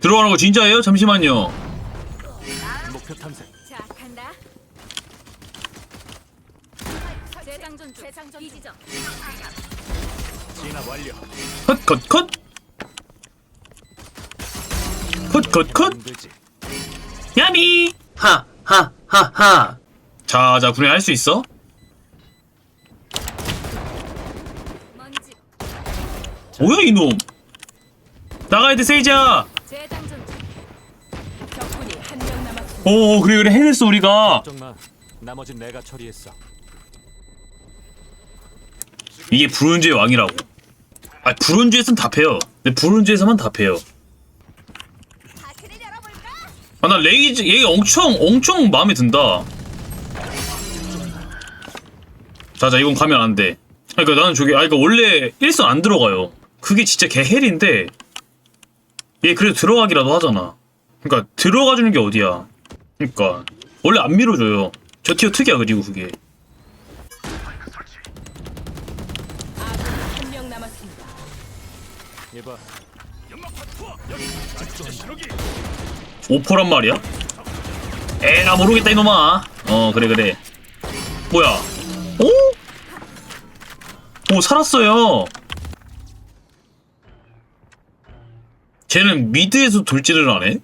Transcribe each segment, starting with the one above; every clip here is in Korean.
들어가는 거 진짜예요? 잠시만요. 목표 탐색. 자, 간다. 재장전 중. 재장전 이 지점. 진압 완료. 컷, 컷, 컷. 컷, 컷, 컷. 야미! 하, 하, 하, 하. 자, 자, 구리 할수 있어? 먼지. 뭐야, 이놈? 나가야 돼, 중. 적군이 한 명 남았습니다. 오, 그래, 그래, 해냈어, 우리가. 걱정 마. 나머진 내가 처리했어. 이게 브론즈의 왕이라고. 아, 브론즈에선 다 패요. 근데 브론즈에서만 다 패요. 다크를 열어볼까? 아, 나 레이즈, 얘 엄청, 엄청 마음에 든다. 자, 자, 이건 가면 안 돼. 아, 그니까 나는 저게, 아, 그니까 원래 1선 안 들어가요. 그게 진짜 개헬인데, 얘 그래도 들어가기라도 하잖아. 그니까, 들어가 주는 게 어디야. 그니까, 원래 안 밀어줘요. 저 티어 특이야, 그리고 그게. 아군이 한명 남았습니다. 이봐. 오퍼란 말이야? 에나 모르겠다 이놈아 어 그래 그래 뭐야 오? 오 살았어요 쟤는 미드에서 돌진을 하네?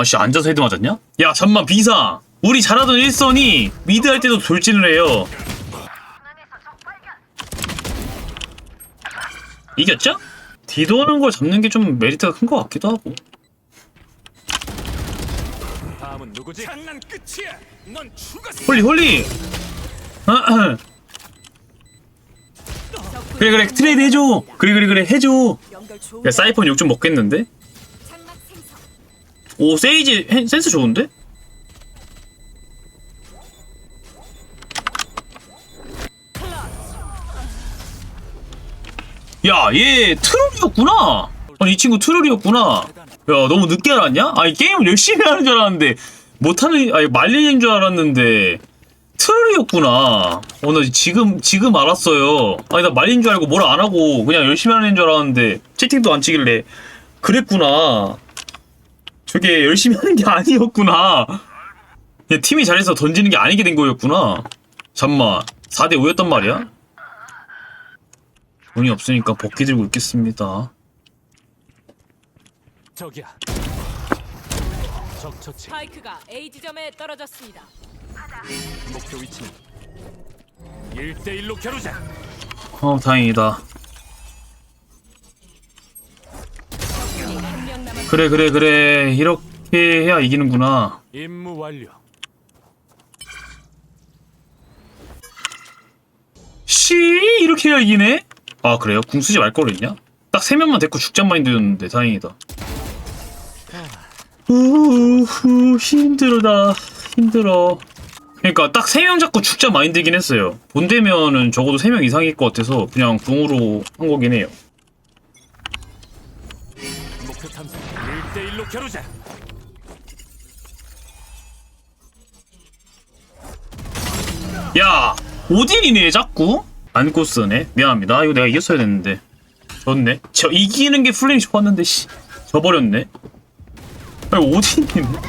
아씨 앉아서 헤드 맞았냐? 야 잠만 비상 우리 잘하던 일선이 미드 할 때도 돌진을 해요 이겼죠? 뒤도는 걸 잡는 게 좀 메리트가 큰 것 같기도 하고 다음은 누구지? 장난 끝이야. 넌 죽었어. 홀리 홀리 그래 그래 트레이드 해줘 그래 그래 그래 해줘 야 사이펀 욕 좀 먹겠는데? 오 세이지 hen- 센스 좋은데? 야 얘 트롤이었구나. 아니 이 친구 트롤이었구나. 야 너무 늦게 알았냐? 아니 게임을 열심히 하는 줄 알았는데 못하는 아니 말리는 줄 알았는데 트롤이었구나. 어 나 지금 지금 알았어요. 아니 나 말린 줄 알고 뭘 안 하고 그냥 열심히 하는 줄 알았는데 채팅도 안 치길래 그랬구나 저게 열심히 하는 게 아니었구나 그냥 팀이 잘해서 던지는 게 아니게 된 거였구나 잠만 4대 5였단 말이야? 돈이 없으니까 복귀 들고 있겠습니다 저기야. 적 처치. 스파이크가 A 지점에 떨어졌습니다. 목표 위치는 1대1로 겨루자. 어 다행이다 그래 그래 그래 이렇게 해야 이기는구나 임무 완료. 씨 이렇게 해야 이기네? 아 그래요? 궁 쓰지 말걸 그랬냐? 딱 세 명만 데리고 죽잔 마인드였는데 다행이다 우후 힘들다 힘들어 그러니까 딱 세 명 잡고 죽자 마인드긴 했어요 본대면은 적어도 세 명 이상일 것 같아서 그냥 궁으로 한 거긴 해요 1대1로 겨루자. 야 오딘이네 자꾸. 안고 쓰네. 미안합니다. 이거 내가 이겼어야 됐는데. 졌네. 저 이기는 게 플레임 싶었는데 씨. 져버렸네. 아 오딘이네.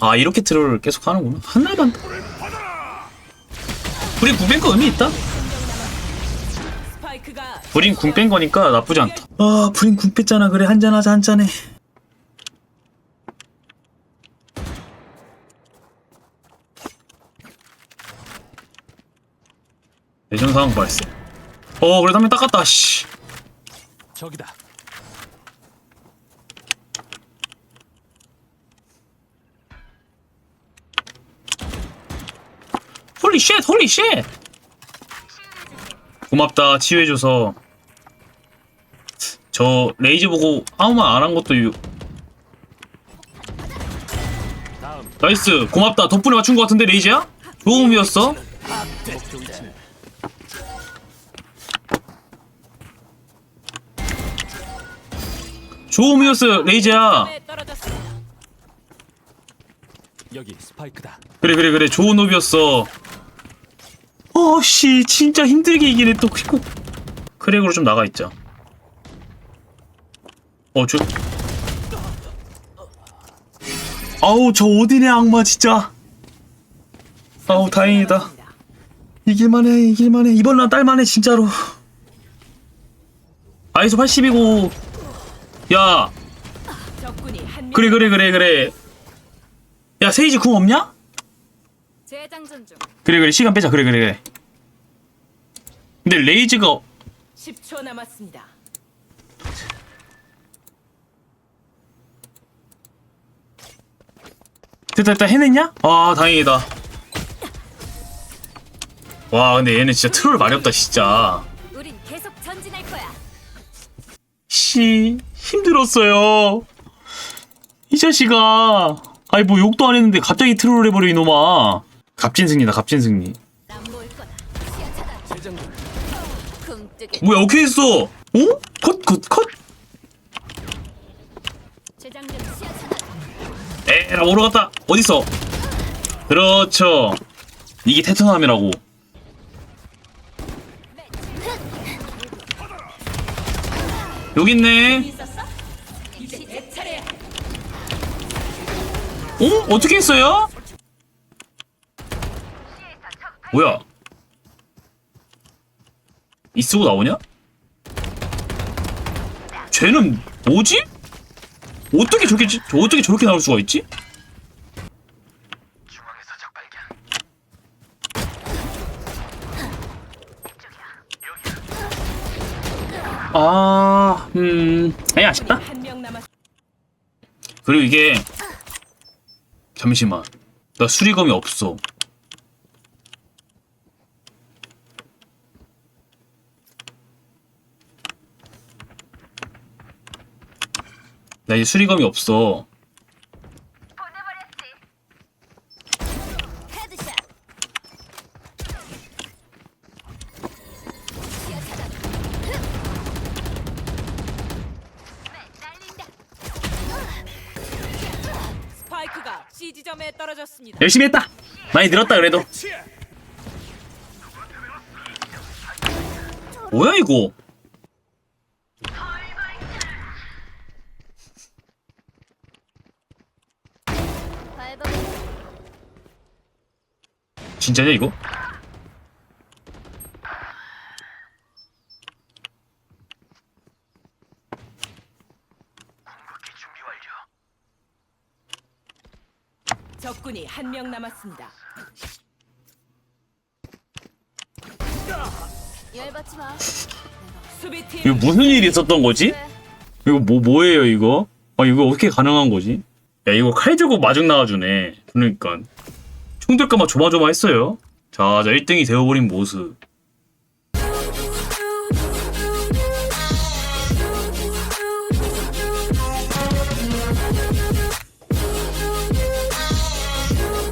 아 이렇게 트롤을 계속 하는구나. 한 날만 우리 거 의미 있다 브린 궁 뺀 거니까 나쁘지 않다. 아 브린 궁 뺐잖아. 그래 한잔하자 한잔해. 예전 상황 발생 어 그래도 한명 닦았다 씨. 저기다. 홀리 쉣 홀리 쉣 고맙다 치유해줘서 저 레이즈 보고 아무 말 안 한 것도 유... 나이스 고맙다 덕분에 맞춘 것 같은데 레이즈야? 도움이었어? 좋음이었어 레이즈야. 여기 스파이크다. 그래 그래 그래 좋은 옵이었어 어씨 진짜 힘들게 이기네 또 그리고. 크랙으로 좀 나가 있자. 어 저 아우 저 오딘의 악마 진짜. 아우 다행이다. 이길만해 이길만해. 이번 란 딸만해 진짜로. 아이소 80이고. 야. 그래 그래 그래 그래. 야 세이지 궁 없냐? 재장전 중. 그래 그래. 시간 빼자. 그래 그래 그래. 근데 레이즈가 10초 남았습니다. 됐다 됐다. 해냈냐? 아 다행이다. 와 근데 얘는 진짜 트롤 없다 진짜. 우린 계속 전진할 거야. 씨 힘들었어요. 이 자식아. 아니 뭐 욕도 안 했는데 갑자기 트롤 해버려 이놈아 시야 차단. 재장전. 굼뜨기. 뭐야 어떻게 했어? 어? 컷 컷 컷? 에라 모르 갔다 어딨어 그렇죠 이게 테토남이라고 여기 있네. 어? 어떻게 했어요? 뭐야 이 쓰고 나오냐? 쟤는 뭐지? 어떻게 저렇게 어떻게 저렇게 나올 수가 있지? 아, 음, 아니 아쉽다. 그리고 이게 잠시만, 나 수리검이 없어. 나 이제 수리검이 없어. 스파이크가 C 지점에 떨어졌습니다. 열심히 했다. 많이 늘었다 그래도. 뭐야 이거? 진짜냐 이거? 적군이 한 명 남았습니다. 열받지 마. 수비팀 이거 무슨 일이 있었던 거지? 그래. 이거 뭐 뭐예요 이거? 아 이거 어떻게 가능한 거지? 야 이거 칼 들고 마중 나와주네. 그러니까 총들까마 조마조마했어요. 자, 자 1등이 되어버린 모습.